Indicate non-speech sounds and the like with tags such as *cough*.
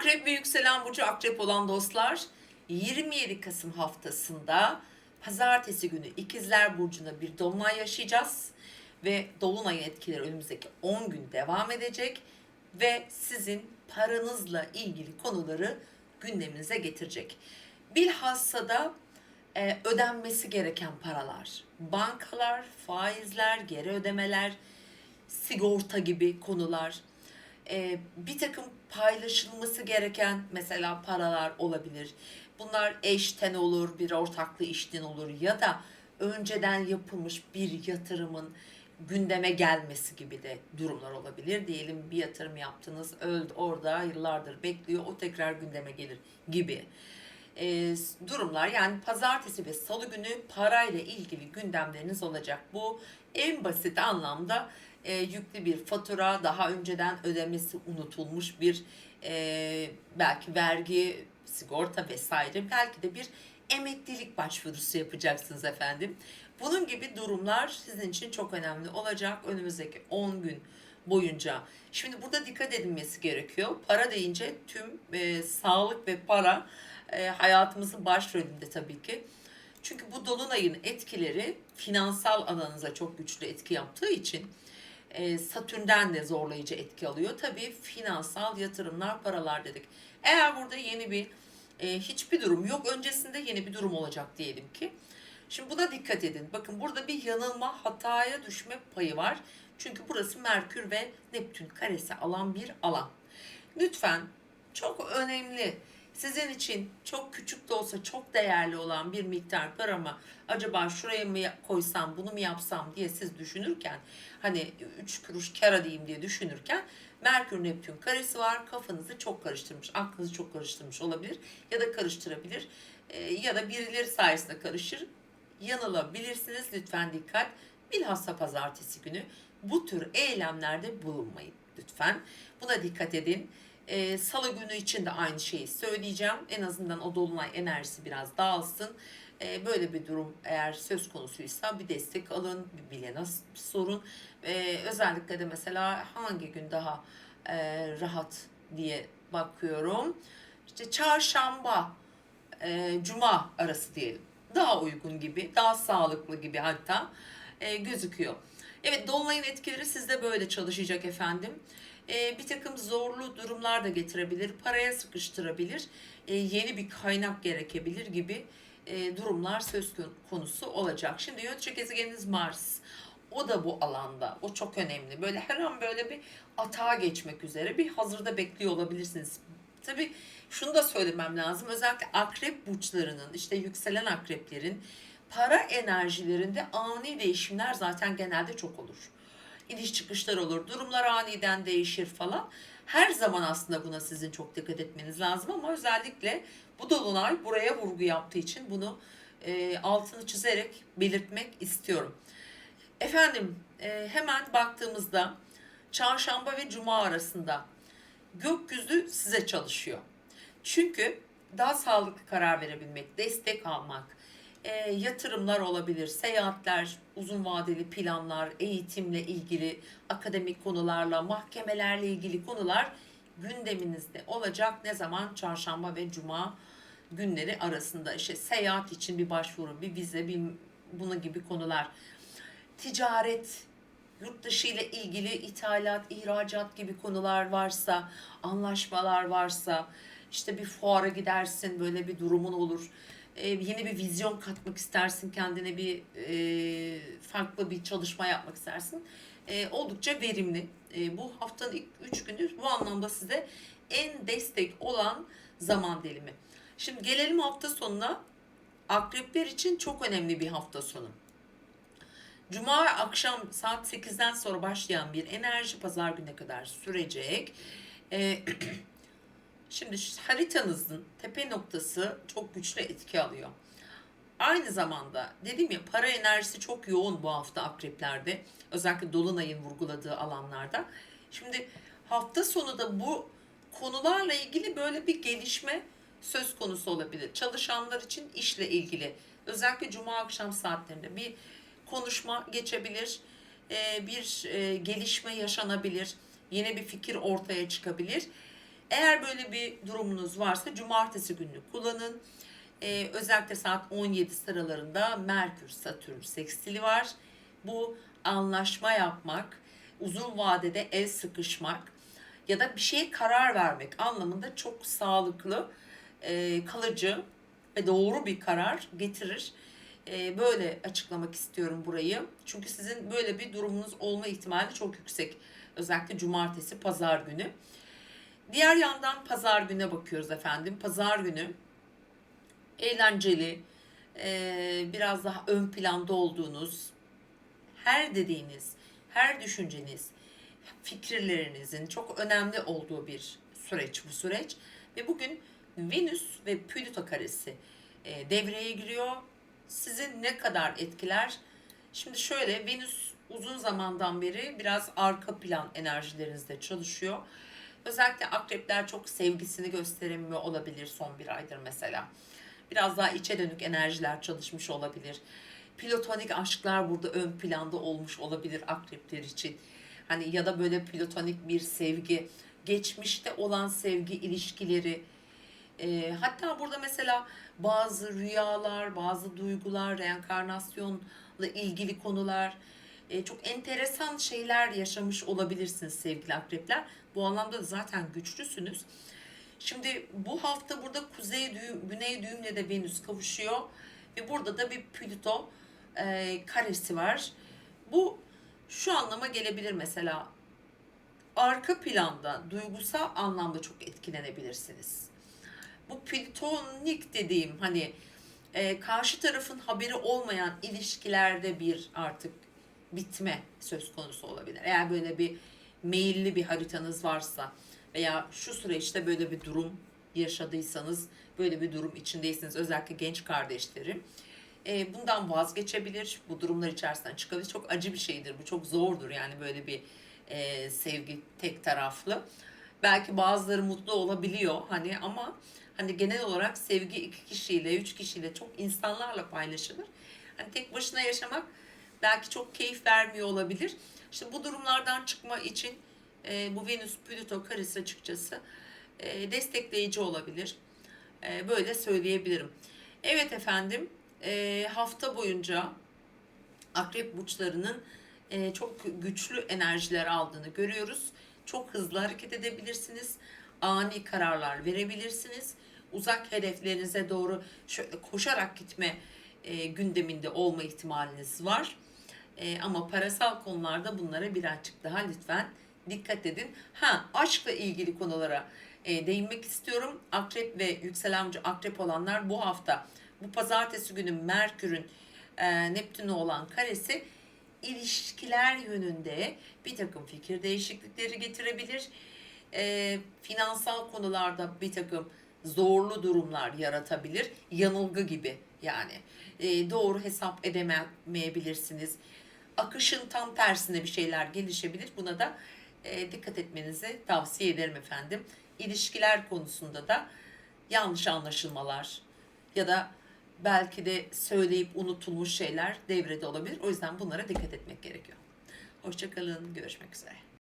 Akrep ve yükselen burcu akrep olan dostlar 27 Kasım haftasında pazartesi günü ikizler burcunda bir dolunay yaşayacağız ve dolunayın etkileri önümüzdeki 10 gün devam edecek ve sizin paranızla ilgili konuları gündeminize getirecek. Bilhassa da e, ödenmesi gereken paralar, bankalar, faizler, geri ödemeler, sigorta gibi konular, e, bir takım paylaşılması gereken mesela paralar olabilir. Bunlar eşten olur, bir ortaklı işten olur ya da önceden yapılmış bir yatırımın gündeme gelmesi gibi de durumlar olabilir. Diyelim bir yatırım yaptınız, öldü orada yıllardır bekliyor, o tekrar gündeme gelir gibi e, durumlar. Yani pazartesi ve salı günü parayla ilgili gündemleriniz olacak. Bu en basit anlamda e, yüklü bir fatura, daha önceden ödemesi unutulmuş bir e, belki vergi, sigorta vesaire, belki de bir emeklilik başvurusu yapacaksınız efendim. Bunun gibi durumlar sizin için çok önemli olacak önümüzdeki 10 gün boyunca. Şimdi burada dikkat edilmesi gerekiyor. Para deyince tüm e, sağlık ve para e, hayatımızın başrolünde tabii ki. Çünkü bu dolunayın etkileri finansal alanınıza çok güçlü etki yaptığı için e, Satürn'den de zorlayıcı etki alıyor. Tabii finansal yatırımlar, paralar dedik. Eğer burada yeni bir e, hiçbir durum yok, öncesinde yeni bir durum olacak diyelim ki. Şimdi buna dikkat edin. Bakın burada bir yanılma, hataya düşme payı var. Çünkü burası Merkür ve Neptün karesi alan bir alan. Lütfen çok önemli sizin için çok küçük de olsa çok değerli olan bir miktar paramı acaba şuraya mı koysam bunu mu yapsam diye siz düşünürken hani 3 kuruş kar edeyim diye düşünürken Merkür Neptün karesi var. Kafanızı çok karıştırmış aklınızı çok karıştırmış olabilir ya da karıştırabilir. Ee, ya da birileri sayesinde karışır. Yanılabilirsiniz. Lütfen dikkat. Bilhassa pazartesi günü bu tür eylemlerde bulunmayın. Lütfen buna dikkat edin ee, Salı günü için de aynı şeyi söyleyeceğim. En azından o dolunay enerjisi biraz dağılsın. Ee, böyle bir durum eğer söz konusuysa bir destek alın, bir bilene sorun. Ee, özellikle de mesela hangi gün daha e, rahat diye bakıyorum. İşte çarşamba, e, cuma arası diyelim. Daha uygun gibi, daha sağlıklı gibi hatta e, gözüküyor. Evet dolunayın etkileri sizde böyle çalışacak efendim e, bir takım zorlu durumlar da getirebilir, paraya sıkıştırabilir, e, yeni bir kaynak gerekebilir gibi e, durumlar söz konusu olacak. Şimdi yönetici gezegeniniz Mars. O da bu alanda. O çok önemli. Böyle her an böyle bir atağa geçmek üzere bir hazırda bekliyor olabilirsiniz. Tabii şunu da söylemem lazım. Özellikle akrep burçlarının, işte yükselen akreplerin para enerjilerinde ani değişimler zaten genelde çok olur iniş çıkışlar olur. Durumlar aniden değişir falan. Her zaman aslında buna sizin çok dikkat etmeniz lazım ama özellikle bu dolunay buraya vurgu yaptığı için bunu e, altını çizerek belirtmek istiyorum. Efendim e, hemen baktığımızda çarşamba ve cuma arasında gökyüzü size çalışıyor. Çünkü daha sağlıklı karar verebilmek, destek almak, e, yatırımlar olabilir, seyahatler, uzun vadeli planlar, eğitimle ilgili akademik konularla, mahkemelerle ilgili konular gündeminizde olacak. Ne zaman? Çarşamba ve cuma günleri arasında işte seyahat için bir başvuru, bir vize, bir bunun gibi konular. Ticaret, yurt dışı ile ilgili ithalat, ihracat gibi konular varsa, anlaşmalar varsa, işte bir fuara gidersin, böyle bir durumun olur e, yeni bir vizyon katmak istersin, kendine bir e, farklı bir çalışma yapmak istersin. E, oldukça verimli. E, bu haftanın ilk 3 günü bu anlamda size en destek olan zaman dilimi. Şimdi gelelim hafta sonuna. Akrepler için çok önemli bir hafta sonu. Cuma akşam saat 8'den sonra başlayan bir enerji pazar güne kadar sürecek. Ee, *clears throat* Şimdi haritanızın tepe noktası çok güçlü etki alıyor. Aynı zamanda dedim ya para enerjisi çok yoğun bu hafta akreplerde. Özellikle Dolunay'ın vurguladığı alanlarda. Şimdi hafta sonu da bu konularla ilgili böyle bir gelişme söz konusu olabilir. Çalışanlar için işle ilgili özellikle cuma akşam saatlerinde bir konuşma geçebilir, bir gelişme yaşanabilir, yeni bir fikir ortaya çıkabilir Eğer böyle bir durumunuz varsa cumartesi gününü kullanın. Ee, özellikle saat 17 sıralarında Merkür Satürn sekstili var. Bu anlaşma yapmak, uzun vadede el sıkışmak ya da bir şeye karar vermek anlamında çok sağlıklı, e, kalıcı ve doğru bir karar getirir. E, böyle açıklamak istiyorum burayı. Çünkü sizin böyle bir durumunuz olma ihtimali çok yüksek. Özellikle cumartesi, pazar günü. Diğer yandan pazar güne bakıyoruz efendim. Pazar günü eğlenceli, e, biraz daha ön planda olduğunuz, her dediğiniz, her düşünceniz, fikirlerinizin çok önemli olduğu bir süreç bu süreç. Ve bugün Venüs ve Plüto karesi e, devreye giriyor. Sizi ne kadar etkiler? Şimdi şöyle Venüs uzun zamandan beri biraz arka plan enerjilerinizde çalışıyor. Özellikle akrepler çok sevgisini gösteremiyor olabilir son bir aydır mesela. Biraz daha içe dönük enerjiler çalışmış olabilir. Platonik aşklar burada ön planda olmuş olabilir akrepler için. Hani ya da böyle platonik bir sevgi, geçmişte olan sevgi ilişkileri. Ee, hatta burada mesela bazı rüyalar, bazı duygular, reenkarnasyonla ilgili konular, e, çok enteresan şeyler yaşamış olabilirsiniz sevgili akrepler. Bu anlamda da zaten güçlüsünüz. Şimdi bu hafta burada kuzey düğüm, güney düğümle de Venüs kavuşuyor ve burada da bir Plüto e, karesi var. Bu şu anlama gelebilir mesela arka planda duygusal anlamda çok etkilenebilirsiniz. Bu platonik dediğim hani e, karşı tarafın haberi olmayan ilişkilerde bir artık bitme söz konusu olabilir. Eğer böyle bir meyilli bir haritanız varsa veya şu süreçte böyle bir durum yaşadıysanız, böyle bir durum içindeyseniz özellikle genç kardeşlerim e, bundan vazgeçebilir. Bu durumlar içerisinden çıkabilir. Çok acı bir şeydir. Bu çok zordur yani böyle bir e, sevgi tek taraflı. Belki bazıları mutlu olabiliyor hani ama hani genel olarak sevgi iki kişiyle, üç kişiyle çok insanlarla paylaşılır. Hani tek başına yaşamak belki çok keyif vermiyor olabilir. İşte bu durumlardan çıkma için e, bu Venüs Plüto karesi açıkçası e, destekleyici olabilir. E, böyle söyleyebilirim. Evet efendim e, hafta boyunca akrep burçlarının e, çok güçlü enerjiler aldığını görüyoruz. Çok hızlı hareket edebilirsiniz. Ani kararlar verebilirsiniz. Uzak hedeflerinize doğru koşarak gitme e, gündeminde olma ihtimaliniz var. E, ama parasal konularda bunlara birazcık daha lütfen dikkat edin. Ha aşkla ilgili konulara e, değinmek istiyorum. Akrep ve yükselen burcu akrep olanlar bu hafta bu pazartesi günü Merkür'ün e, Neptün'e olan karesi ilişkiler yönünde bir takım fikir değişiklikleri getirebilir. E, finansal konularda bir takım zorlu durumlar yaratabilir. Yanılgı gibi yani. E, doğru hesap edemeyebilirsiniz. Akışın tam tersine bir şeyler gelişebilir. Buna da e, dikkat etmenizi tavsiye ederim efendim. İlişkiler konusunda da yanlış anlaşılmalar ya da belki de söyleyip unutulmuş şeyler devrede olabilir. O yüzden bunlara dikkat etmek gerekiyor. Hoşçakalın, görüşmek üzere.